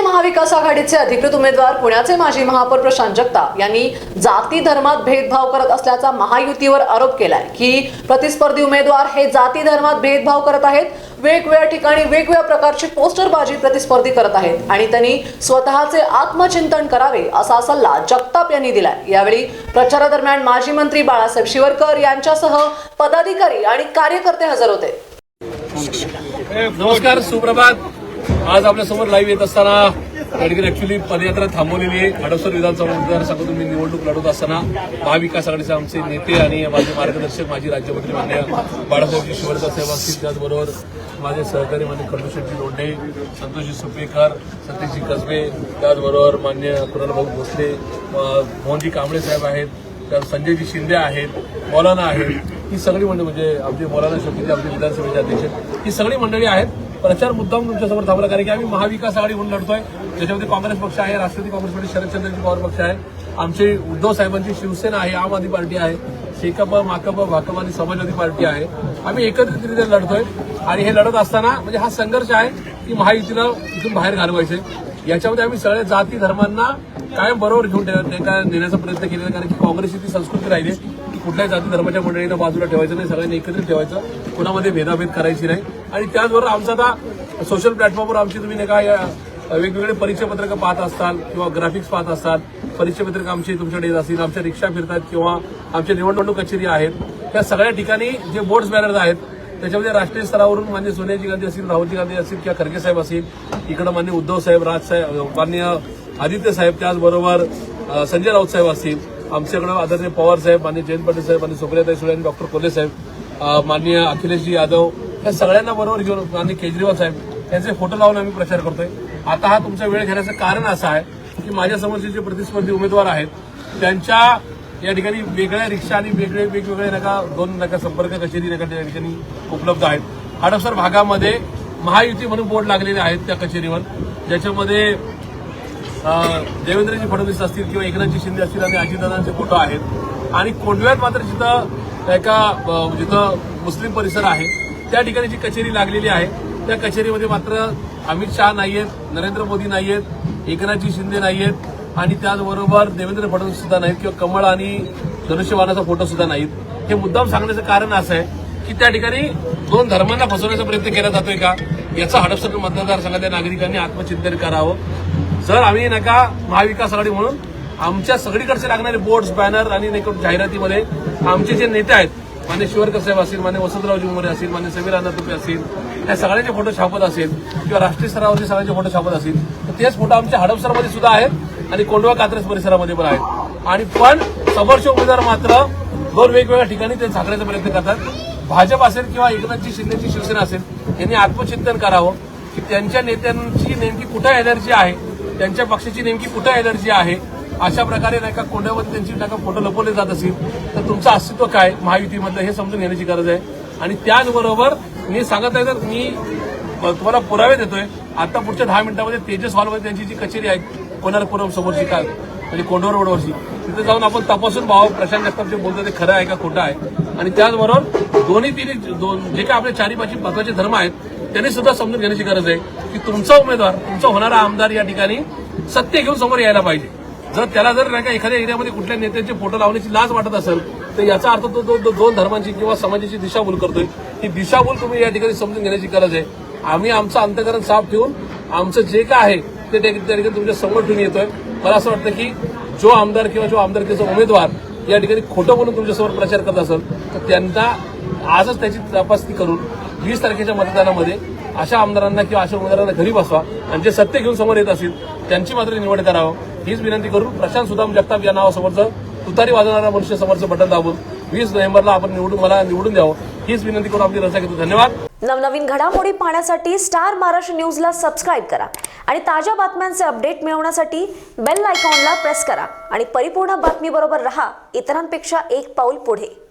पुण्याचे महाविकास आघाडीचे अधिकृत उमेदवार पुण्याचे माजी महापौर प्रशांत जगताप यांनी जाती धर्मात भेदभाव करत असल्याचा महायुतीवर आरोप केलाय की प्रतिस्पर्धी उमेदवार हे जाती धर्मात भेदभाव करत आहेत वेगवेगळ्या ठिकाणी वेगवेगळ्या प्रकारची पोस्टरबाजी प्रतिस्पर्धी करत आहेत आणि त्यांनी स्वतःचे आत्मचिंतन करावे असा सल्ला जगताप यांनी दिलाय. यावेळी प्रचारादरम्यान माजी मंत्री बाळासाहेब शिवरकर यांच्यासह पदाधिकारी आणि कार्यकर्ते हजर होते. नमस्कार सुप्रभात. आज आपल्यासमोर लाईव्ह येत असताना या ठिकाणी ऍक्च्युली पदयात्रा थांबवलेली आहे. हडपसर विधानसभा मतदारसंघातून मी निवडणूक लढवत असताना महाविकास आघाडीचे आमचे नेते आणि माझे मार्गदर्शक माजी राज्यमंत्री मान्य बाळासाहेबजी शिवरकर साहेब असतील. त्याचबरोबर माझे सहकारी मान्य खंडूशेट्टी लोंढे संतोषजी सुपेकर सतीशजी कसबे त्याचबरोबर मान्य कुणालभाऊ भोसले मोहनजी कांबळे साहेब आहेत त्या संजयजी शिंदे आहेत मौलाना आहेत. ही सगळी मंडळी म्हणजे आमचे मौलाना शफीजी आमचे विधानसभेचे अध्यक्ष ही सगळी मंडळी आहेत. प्रचार मुद्दाम तुमच्यासमोर थांबला कारण की आम्ही महाविकास आघाडी म्हणून लढतोय. त्याच्यामध्ये काँग्रेस पक्ष आहे राष्ट्रवादी काँग्रेस पक्ष शरदचंद्रजी पवार पक्ष आहे. आमचे उद्धव साहेबांची शिवसेना आहे आम आदमी पार्टी आहे. शेकप माकप भाकप आणि समाजवादी पार्टी आहे. आम्ही एकत्रितरित्या लढतोय. आणि हे लढत असताना म्हणजे हा संघर्ष आहे की महायुतीला इथून बाहेर घालवायचे. याच्यामध्ये आम्ही सगळ्या जाती धर्मांना कायम बरोबर घेऊन ठेव- ते काय नेण्याचा प्रयत्न केलेला कारण की काँग्रेसची ती संस्कृती राहिली. कुठल्याही जाती धर्माच्या मंडळीनं बाजूला ठेवायचं नाही सगळ्यांनी एकत्रित ठेवायचं. कुणामध्ये भेदाभेद करायची नाही. आणि त्याचबरोबर आमचा आता सोशल प्लॅटफॉर्मवर आमची तुम्ही नाही का या वेगवेगळे परीक्षापत्रकं पाहत असताल किंवा ग्राफिक्स पाहत असताल. परीक्षापत्रक आमची तुमच्याकडे येत असतील आमच्या रिक्षा फिरतात किंवा आमच्या निवडणूक कचेरी आहेत. त्या सगळ्या ठिकाणी जे बोर्ड्स बॅनर्स आहेत त्याच्यामध्ये राष्ट्रीय स्तरावरून मान्य सोनियाजी गांधी असतील राहुलजी गांधी असतील किंवा खरगे साहेब असतील इकडं मान्य उद्धव साहेब राज साहेब मान्य आदित्य साहेब त्याचबरोबर संजय राऊत साहेब असतील. आमच्याकडं आदरणीय पवार साहेब मान्य जयंत पाटील साहेब आणि सुप्रियाताई सुळे आणि डॉक्टर कोले साहेब माननीय अखिलेशजी यादव या सगळ्यांना बरोबर घेऊन माननीय केजरीवाल साहेब यांचे फोटो लावून आम्ही प्रचार करतोय. आता हा तुमचा वेळ घेण्याचं कारण असं आहे की माझ्या समोरचे जे प्रतिस्पर्धी उमेदवार आहेत त्यांच्या या ठिकाणी वेगळ्या रिक्षा आणि वेगळे वेगवेगळे नका दोन नका संपर्क कचेरी नका त्या ठिकाणी उपलब्ध आहेत. हडपसर भागामध्ये महायुती म्हणून बोर्ड लागलेले आहेत त्या कचेरीवर ज्याच्यामध्ये देवेंद्रजी फडणवीस असतील किंवा एकनाथजी शिंदे असतील आणि अजितदादांचे फोटो आहेत. आणि कोंडव्यात मात्र जिथं एका जिथं मुस्लिम परिसर आहे त्या ठिकाणी जी कचेरी लागलेली आहे त्या कचेरीमध्ये मात्र अमित शहा नाहीयेत नरेंद्र मोदी नाहीयेत एकनाथजी शिंदे नाहीयेत आणि त्याचबरोबर देवेंद्र फडणवीस सुद्धा नाहीत किंवा कमळ आणि धनुष्यबाणाचा फोटो सुद्धा नाहीत. हे मुद्दाम सांगण्याचं कारण असं आहे की त्या ठिकाणी दोन धर्मांना फसवण्याचा प्रयत्न केला जातोय का? याचा हडपसर मतदारसंघातल्या नागरिकांनी आत्मचिंतन करावं. जर आम्ही नका महाविकास आघाडी म्हणून आमच्या सगळीकडचे लागणारे बोर्ड्स बॅनर आणि जाहिरातीमध्ये आमचे जे नेते आहेत मान्य शिवरकर साहेब असतील मान्य वसंतरावजी उमरे असतील मान्य समीर तुपे असतील या सगळ्यांचे फोटो छापत असेल किंवा राष्ट्रीय स्तरावरचे सगळ्यांचे फोटो छापत असतील तर तेच फोटो आमच्या हडपसरमध्ये सुद्धा आहेत आणि कोंडवा कात्रज परिसरामध्ये पण आहेत. आणि पण समोरचे उमेदवार मात्र दोन वेगवेगळ्या ठिकाणी ते झाकण्याचा प्रयत्न करतात. भाजप असेल किंवा एकनाथजी शिंदेची शिवसेना असेल यांनी आत्मचिंतन करावं की त्यांच्या नेत्यांची नेमकी कुठं एनर्जी आहे त्यांच्या पक्षाची नेमकी कुठं एनर्जी आहे अशा प्रकारे नाही का कोंड्यामध्ये त्यांची नाही का फोटो लपवले जात असेल तर तुमचं अस्तित्व काय महायुतीमधलं हे समजून घेण्याची गरज आहे. आणि त्याचबरोबर मी सांगत आहे तर मी तुम्हाला पुरावे देतोय. आता पुढच्या दहा मिनिटांमध्ये तेजस हॉलमध्ये त्यांची जी कचेरी आहे कोणारपुरम समोरची काय म्हणजे कोंडवर रोडवरची तिथे जाऊन आपण तपासून भाव प्रशांत जगताप जे बोलतो ते खरं आहे का खोटं आहे. आणि त्याचबरोबर दोन्ही तिन्ही दोन जे काय आपले चारी पाचही महत्त्वाचे धर्म आहेत त्यांनी सुद्धा समजून घेण्याची गरज आहे की तुमचा उमेदवार तुमचा होणारा आमदार या ठिकाणी सत्य घेऊन समोर यायला पाहिजे. जर त्याला जर नाही का एखाद्या एरियामध्ये कुठल्या नेत्यांचे फोटो लावण्याची लाज वाटत असेल तर याचा अर्थ तो तो- तो दोन धर्मांची किंवा समाजाची दिशाभूल करतोय. ही दिशाभूल तुम्ही या ठिकाणी समजून घेण्याची गरज आहे. आम्ही आमचं अंतकरण साफ ठेवून आमचं जे काय आहे ते त्या ठिकाणी तुमच्यासमोर ठेवून येतोय. मला असं वाटतं की जो आमदार किंवा जो आमदारकीचा उमेदवार या ठिकाणी खोटं बोलून तुमच्यासमोर प्रचार करत असेल तर त्यांना आजच त्याची तपासणी करून वीस तारखेच्या मतदानामध्ये अशा आमदारांना किंवा अशा उमेदवारांना घरी बसवा आणि जे सत्य घेऊन समोर येत असतील त्यांची मात्र निवड करावं. हीच विनंती करून प्रशांत सुदाम जगताप या नावासमोरचं तुतारी वाजवणारा मनुष्य समोरचं बटन दाबून वीस नोव्हेंबरला आपण निवडून मला निवडून द्यावं हीच विनंती करून आपली रजा घेतो. धन्यवाद. नवनवीन घडामोडी पाहण्यासाठी स्टार महाराष्ट्र न्यूजला सबस्क्राईब करा आणि ताज्या बातम्यांचे अपडेट मिळवण्यासाठी बेल आयकॉनला प्रेस करा. आणि परिपूर्ण बातमीबरोबर रहा इतरांपेक्षा एक पाऊल पुढे.